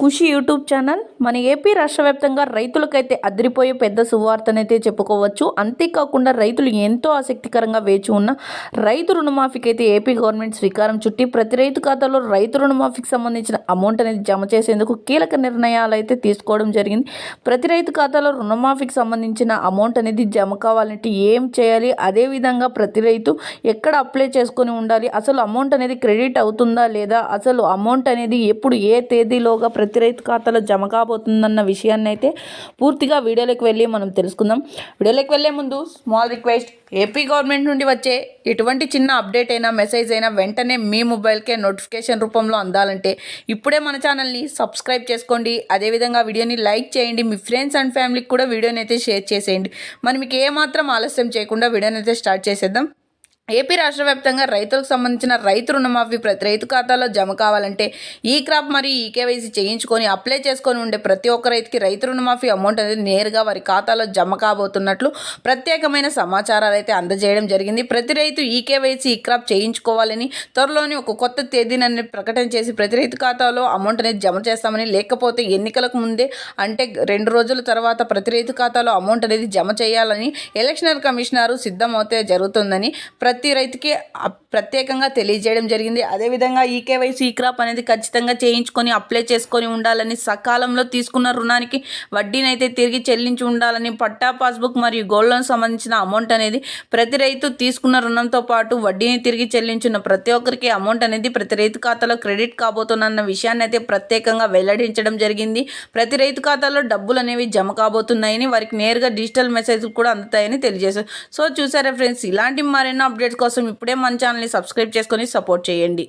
Khushi YouTube channel. మన AP రాష్ట్ర వ్యాప్తంగా రైతులకైతే అదిరిపోయే పెద్ద సువార్తనైతే చెప్పుకోవచ్చు. అంతేకాకుండా రైతులు ఎంతో ఆసక్తికరంగా వేచి ఉన్న రైతు రుణమాఫీకి అయితే ఏపీ గవర్నమెంట్ శ్రీకారం చుట్టి ప్రతి రైతు ఖాతాలో రైతు రుణమాఫీకి సంబంధించిన అమౌంట్ అనేది జమ చేసేందుకు కీలక నిర్ణయాలు అయితే తీసుకోవడం జరిగింది. ప్రతి రైతు ఖాతాలో రుణమాఫీకి సంబంధించిన అమౌంట్ అనేది జమ కావాలంటే ఏం చేయాలి? అదేవిధంగా ప్రతి రైతు ఎక్కడ అప్లై చేసుకొని ఉండాలి? అసలు అమౌంట్ అనేది క్రెడిట్ అవుతుందా లేదా? అసలు అమౌంట్ అనేది ఎప్పుడు ఏ తేదీలోగా ప్రతి రైతు ఖాతాలో జమ కాబోతుందన్న విషయాన్ని అయితే పూర్తిగా వీడియోలోకి వెళ్ళి మనం తెలుసుకుందాం. వీడియోలోకి వెళ్ళే ముందు స్మాల్ రిక్వెస్ట్ ఏపీ గవర్నమెంట్ నుండి వచ్చే ఎటువంటి చిన్న అప్డేట్ అయినా మెసేజ్ అయినా వెంటనే మీ మొబైల్కే నోటిఫికేషన్ రూపంలో అందాలంటే ఇప్పుడే మన ఛానల్ని సబ్స్క్రైబ్ చేసుకోండి. అదేవిధంగా వీడియోని లైక్ చేయండి. మీ ఫ్రెండ్స్ అండ్ ఫ్యామిలీకి కూడా వీడియోని అయితే షేర్ చేసేయండి. మనం మీకు ఏమాత్రం ఆలస్యం చేయకుండా వీడియోని అయితే స్టార్ట్ చేసేద్దాం. ఏపీ రాష్ట్ర వ్యాప్తంగా రైతులకు సంబంధించిన రైతు రుణమాఫీ ప్రతి రైతు ఖాతాలో జమ కావాలంటే ఈ క్రాప్ మరియు ఈ కేవైసీ చేయించుకొని అప్లై చేసుకొని ఉండే ప్రతి ఒక్క రైతుకి రైతు రుణమాఫీ అమౌంట్ అనేది నేరుగా వారి ఖాతాలో జమ కాబోతున్నట్లు ప్రత్యేకమైన సమాచారాలు అయితే అందజేయడం జరిగింది. ప్రతి రైతు ఈ కేవైసీ ఈ క్రాప్ చేయించుకోవాలని త్వరలోని ఒక కొత్త తేదీని ప్రకటన చేసి ప్రతి రైతు ఖాతాలో అమౌంట్ అనేది జమ చేస్తామని లేకపోతే ఎన్నికలకు ముందే అంటే రెండు రోజుల తర్వాత ప్రతి రైతు ఖాతాలో అమౌంట్ అనేది జమ చేయాలని ఎలక్షనల్ కమిషనర్ సిద్ధమవుతే జరుగుతుందని ప్రతి రైతుకి ప్రత్యేకంగా తెలియజేయడం జరిగింది. అదేవిధంగా ఈ కేవైసీ క్రాప్ అనేది ఖచ్చితంగా చేయించుకొని అప్లై చేసుకొని ఉండాలని సకాలంలో తీసుకున్న రుణానికి వడ్డీని అయితే తిరిగి చెల్లించి ఉండాలని పట్టా పాస్బుక్ మరియు గోల్డ్ లోన్ సంబంధించిన అమౌంట్ అనేది ప్రతి రైతు తీసుకున్న రుణంతో పాటు వడ్డీని తిరిగి చెల్లించిన ప్రతి ఒక్కరికి అమౌంట్ అనేది ప్రతి రైతు ఖాతాలో క్రెడిట్ కాబోతున్న విషయాన్ని అయితే ప్రత్యేకంగా వెల్లడించడం జరిగింది. ప్రతి రైతు ఖాతాలో డబ్బులు అనేవి జమ కాబోతున్నాయని వారికి నేరుగా డిజిటల్ మెసేజ్లు కూడా అందుతాయని తెలియజేశారు. సో చూసారా ఫ్రెండ్స్ ఇలాంటి మరెన్నో అప్డేట్స్ కోసం ఇప్పుడే మన ఛానల్ని సబ్స్క్రైబ్ చేసుకొని సపోర్ట్ చేయండి.